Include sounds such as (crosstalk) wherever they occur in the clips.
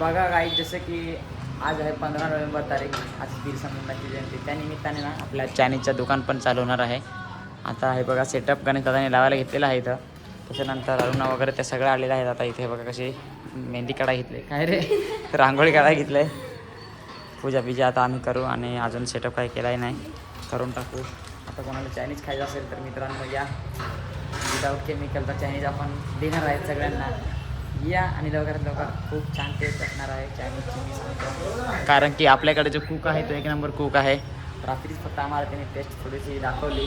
बघा काही जसं की आज आहे पंधरा नोव्हेंबर तारीख आज बिरसा मुंडाची जयंती. त्यानिमित्ताने ना आपल्या चायनीजचं दुकान पण चालवणार आहे. आता हे बघा सेटअप गणेश दादाने लावायला घेतलेलं आहे इथं. त्याच्यानंतर अरुणा वगैरे ते सगळं आलेलं आहेत. आता इथे बघा कशी मेहंदी काढा घेतली. काय रे? (laughs) रांगोळी काढा घेतले. पूजा बिजा आता आम्ही करू आणि अजून सेटअप काही केलाही नाही. करून टाकू. आता कोणाला चायनीज खायचं असेल तर मित्रांनो या. विदाऊट केमिकलचा चायनीज आपण देणार आहेत सगळ्यांना. या आणि लवकरात लवकर खूप छान टेस्ट असणार आहे चायनीजची मी सांगतो कारण की आपल्याकडे जो कुक आहे तो एक नंबर कुक आहे. रात्रीच फक्त आम्हाला त्याने टेस्ट थोडीशी दाखवली.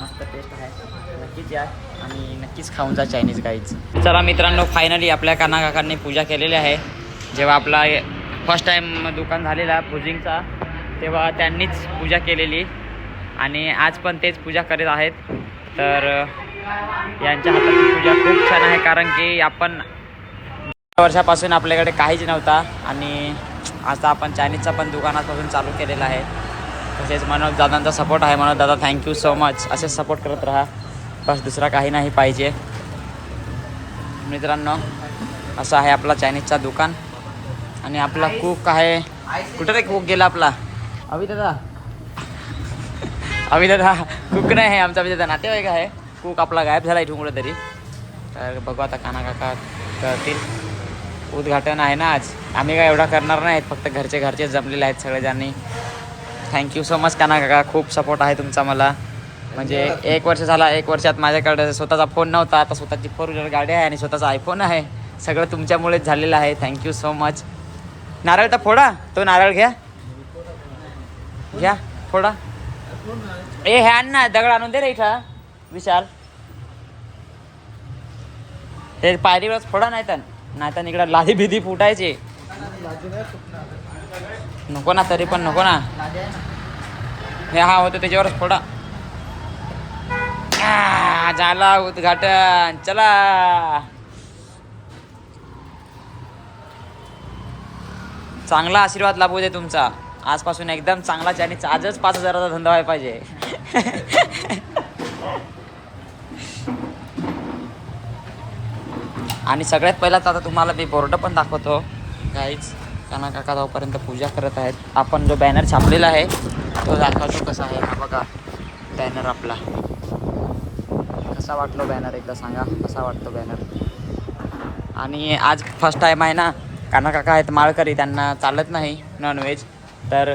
मस्त टेस्ट आहे. नक्कीच या आणि नक्कीच खाऊन जा चायनीज गाईज चला मित्रांनो फायनली आपल्या काना काकांनी पूजा केलेली आहे. जेव्हा आपला फर्स्ट टाईम दुकान झालेला पूजिंगचा तेव्हा त्यांनीच पूजा केलेली. आणि आज पण तेच पूजा करीत आहेत. तर यांच्या हाताची पूजा खूप छान आहे. कारण की आपण वर्षापासून आपल्याकडे काहीच नव्हता आणि आता आपण चायनीजचा पण दुकानापासून चालू केलेला आहे. तसेच मनोज दादांचा सपोर्ट आहे. मनोज दादा थँक्यू सो मच असेच सपोर्ट करत राहा. बस दुसरा काही नाही पाहिजे. मित्रांनो असं आहे आपला चायनीजचा दुकान. आणि आपला कुक आहे. कुठे रे कुक गेला आपला? अभि दादा अभि दादा कुक नाही आहे आमचा अभि दादा नातेवाईक आहे. कुक आपला गायब झाला इथून कुठेतरी तर बघू आता काना काका करतील. उद्घाटन आहे ना आज. आम्ही काय एवढा करणार नाहीत फक्त घरचे घरचे जमलेले आहेत सगळेजणी. Thank you so much Kana काका. खूप सपोर्ट आहे तुमचा मला. म्हणजे एक वर्ष झाला एक वर्षात माझ्याकडे स्वतःचा फोन नव्हता. आता स्वतःची फोर व्हीलर गाडी आहे आणि स्वतःचा आयफोन आहे. सगळं तुमच्यामुळेच झालेलं आहे. थँक्यू सो मच नारळ तर फोडा. तो नारळ घ्या. घ्या. फोडा. ए हे आण ना. दगड आणून दे रे इथं. विशाल. ते पायरीवरच फोडा नाही तर नाही तर इकडं लादी बिदी फुटायची. नको ना तरी पण नको ना. हे हा होतं त्याच्यावरच फोडा. झाला उद्घाटन. चला. चांगला आशीर्वाद लाभू दे तुमचा. आजपासून एकदम चांगला आणि आजच पाच हजाराचा धंदा व्हायला पाहिजे. (laughs) आणि सगळ्यात पहिलाच आता तुम्हाला मी बोर्ड पण दाखवतो. काहीच काना काका जाऊपर्यंत पूजा करत आहेत. आपण जो बॅनर छापलेला आहे तो दाखवतो कसा आहे. हा बघा बॅनर आपला. कसा वाटलो बॅनर एकदा सांगा. कसा वाटतो बॅनर आणि आज फर्स्ट टाईम आहे ना काना काका आहेत माळकरी त्यांना चालत नाही नॉनव्हेज तर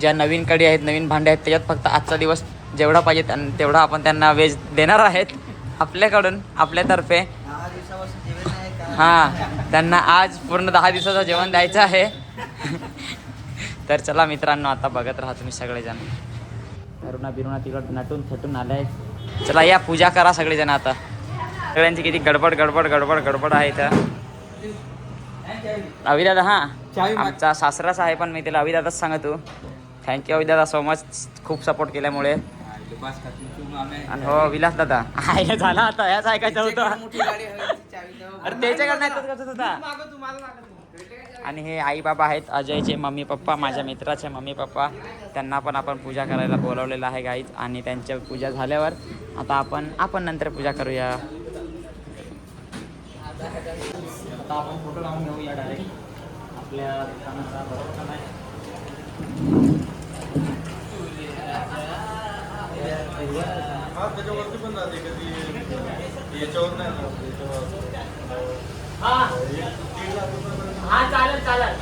ज्या नवीन कडी आहेत नवीन भांडे आहेत त्याच्यात फक्त आजचा दिवस जेवढा पाहिजे त्यां- तेवढा आपण त्यांना व्हेज देणार आहेत. आपल्याकडून आपल्यातर्फे. हां त्यांना आज पूर्ण दहा दिवसाचं जेवण द्यायचं आहे. तर चला मित्रांनो आता बघत राहा तुम्ही सगळेजण. अरुणा बिरुणा तिकडं नटून थटून आलाय. चला या पूजा करा सगळेजण आता. सगळ्यांची किती गडबड गडबड गडबड गडबड आहे इथं. अविदादा हा. आमचा सासराच आहे पण मी त्याला अविदादाच सांगतो. थँक्यू अविदादा सो मच खूप सपोर्ट केल्यामुळे. आणि हो विलास दादा. आहे (laughs) झाला आता याच ऐकायचं होतं. अरे आणि हे आई बाबा आहेत अजयचे मम्मी पप्पा माझ्या मित्राचे मम्मी पप्पा. त्यांना पण आपण पूजा करायला बोलवलेलं आहे गाईज आणि त्यांच्या पूजा झाल्यावर आता आपण आपण नंतर पूजा करूया. आता आपण फोटो लावून घेऊया डायरेक्ट आपल्या दुकानाचा बरोबर नाही. याच्यावर नाही. हा. हा चालेल चालेल.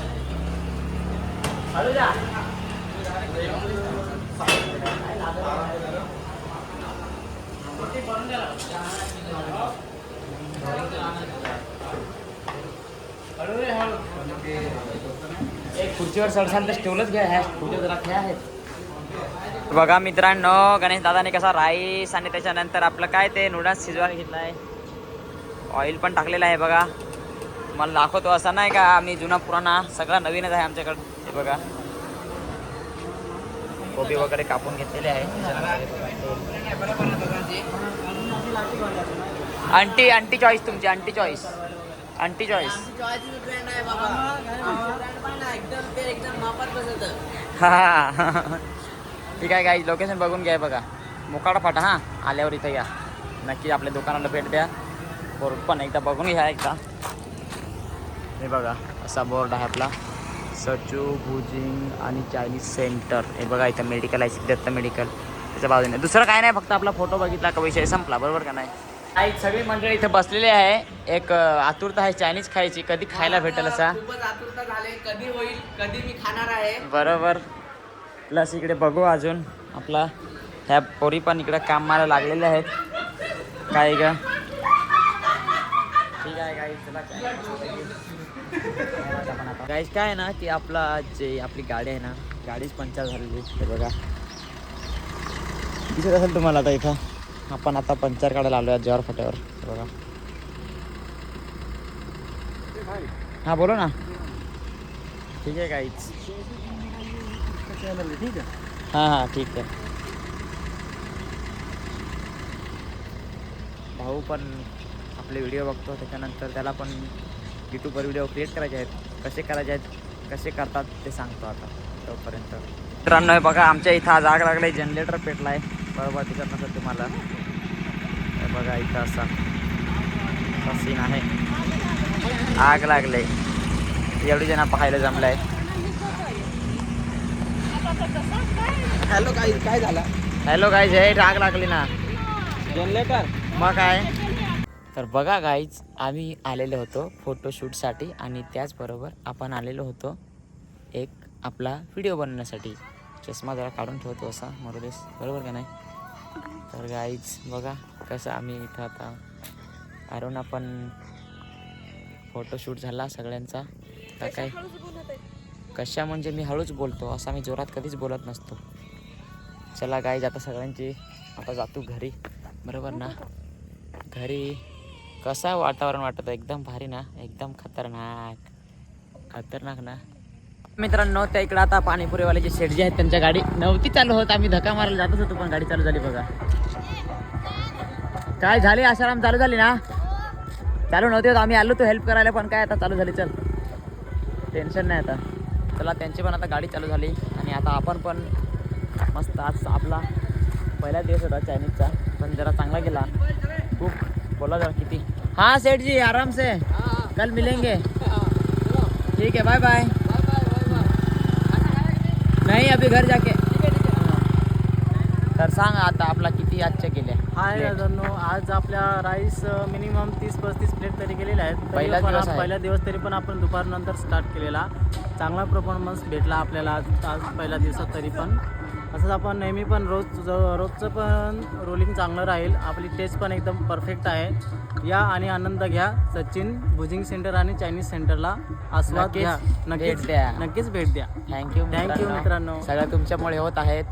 एक खुर्चीवर तर स्टूलच घ्या ह्या खुर्च्या जरा खेळ आहेत बघा मित्रांनो गणेश दादाने कसा राईस आणि त्याच्यानंतर आपलं काय ते नूडल्स शिजवायला घेतलं आहे ऑइल पण टाकलेलं आहे बघा. मला दाखवतो असा नाही का आम्ही जुना पुराणा सगळा नवीनच आहे आमच्याकडं. हे बघा. कोबी वगैरे कापून घेतलेले आहे. आंटी आंटी चॉईस तुमची आंटी चॉईस आंटी चॉईस हा ठीक आहे गाईज लोकेशन बघून घ्या बघा. मोकाडा फाटा हां. आल्यावर इथं या. नक्की आपल्या दुकानाला भेट द्या. बोर्ड पण एकदा बघून घ्या एकदा. हे बघा असा बोर्ड आहे आपला. सचू भुजिंग आणि चायनीज सेंटर. हे बघा इथं मेडिकल आहे सिद्धार्थ मेडिकल त्याच्या बाजूने. दुसरं काय नाही फक्त आपला फोटो बघितला का विषय संपला बरोबर का नाही? काही सगळी मंडळी इथं बसलेली आहे. एक आतुरता आहे चायनीज खायची. कधी खायला भेटेल असा? खूपच आतुरता झाले. कधी होईल कधी मी खाणार आहे. बरोबर. प्लस इकडे बघू अजून आपला. ह्या पोरी पण इकडे काम मला लागलेले आहेत. काय ग? ठीक आहे काही चला गाईज काय ना की आपला जे आपली गाडी आहे ना गाडीच पंचर झालेली आहे. बघा. दिसत असेल तुम्हाला आता इथं? आपण आता पंचर काढायला आलो आहे जवार फाट्यावर बघा. हा बोलो ना. ठीक आहे काहीच ठीक आहे हां हां ठीक आहे. भाऊ पण आपले व्हिडिओ बघतो त्याच्यानंतर त्याला पण यूट्यूबवर व्हिडिओ क्रिएट करायचे आहेत. कसे करायचे आहेत कसे करतात ते सांगतो आता तोपर्यंत. मित्रांनो बघा आमच्या इथं आज आग लागली जनरेटर पेटला आहे बरोबर दिसत नसेल तुम्हाला बघा इथं असा असा सीन आहे. आग लागले. एवढी जण पाहायला जमलाय. हॅलो काय काय झालं? हॅलो गाईज हे आग लागली ना. जनरेटर मग काय? तर बघा गाईज आम्ही आलेलो होतो फोटोशूटसाठी आणि त्याचबरोबर आपण आलेलो होतो एक आपला व्हिडिओ बनवण्यासाठी. चष्मा जरा काढून ठेवतो असा मरोदेस बरोबर का नाही? तर गाईज बघा कसं आम्ही इथं आता अरुण आपण फोटोशूट झाला सगळ्यांचा. तर काय? कशा म्हणजे मी हळूच बोलतो असा मी जोरात कधीच बोलत नसतो. चला गाईज आता सगळ्यांची आता जातो घरी. बरोबर ना? घरी कसा वातावरण वाटतं? एकदम भारी ना? एकदम खतरनाक. खतरनाक ना? मित्रांनो त्या इकडे आता पाणीपुरीवाले जे आहेत त्यांच्या गाडी नव्हती चालू होत. आम्ही धक्का मारायला जातच होतो पण गाडी चालू झाली बघा. काय झाली? आशाराम चालू झाली ना? चालू नव्हती होत. आम्ही आलो तो हेल्प करायला पण काय आता चालू झाली? चल. टेन्शन नाही आता. चला त्यांची पण आता गाडी चालू झाली. आणि आता आपण पण मस्त आज आपला पहिला दिवस होता चायनीजचा. पण जरा चांगला गेला. खूप बोला जरा किती. हाँ सेठ जी आराम से। कल मिलेंगे। ठीक है बाय बाय नहीं अभी घर जाके। तर सांग आता आपला किती आजच्या गेल्या हाय. मित्रांनो आज आपल्या राईस मिनिमम तीस पस्तीस प्लेट तरी गेलेल्या आहेत. तरी पहिला पण दिवस आहे. पहिला दिवस तरी पण आपण दुपारनंतर स्टार्ट केलेला. चांगला परफॉर्मन्स भेटला आपल्याला आज आज पहिल्या दिवसात तरी पण. असंच आपण नेहमी पण रोज रोजचं पण रोलिंग चांगलं राहील. आपली टेस्ट पण एकदम परफेक्ट आहे. या आणि आनंद घ्या. सचिन भुजिंग सेंटर आणि चायनीज सेंटरला आस्वाद घ्या. भेट नक्कीच द्या. नक्कीच भेट द्या. थँक्यू you मित्रांनो. सगळं तुमच्यामुळे होत आहेत.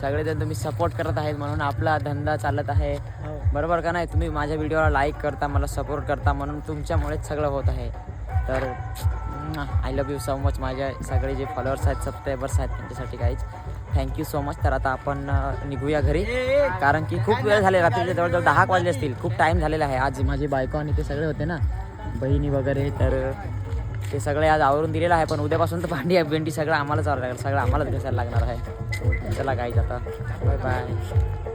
सगळेजण तुम्ही सपोर्ट करत आहेत म्हणून आपला धंदा चालत आहे. हो. बरोबर का नाही? तुम्ही माझ्या व्हिडिओला लाईक करता मला सपोर्ट करता म्हणून तुमच्यामुळेच सगळं होत आहे. तर I love you so much माझ्या सगळे जे फॉलोअर्स आहेत सबस्क्रायबर्स आहेत त्यांच्यासाठी काहीच थँक्यू सो मच तर आता आपण निघूया घरी. कारण की खूप वेळ झाले रात्रीचे जवळजवळ दहा वाजले असतील. खूप टाईम झालेला आहे. आज माझी बायको आणि ते सगळे होते ना बहिणी वगैरे. तर ते सगळे आज आवरून दिलेलं आहे. पण उद्यापासून तर भांडी भेंडी सगळं आम्हालाच आवरायला लागेल. सगळं आम्हालाच घ्यायला लागणार आहे. चला गाईज आता. Bye bye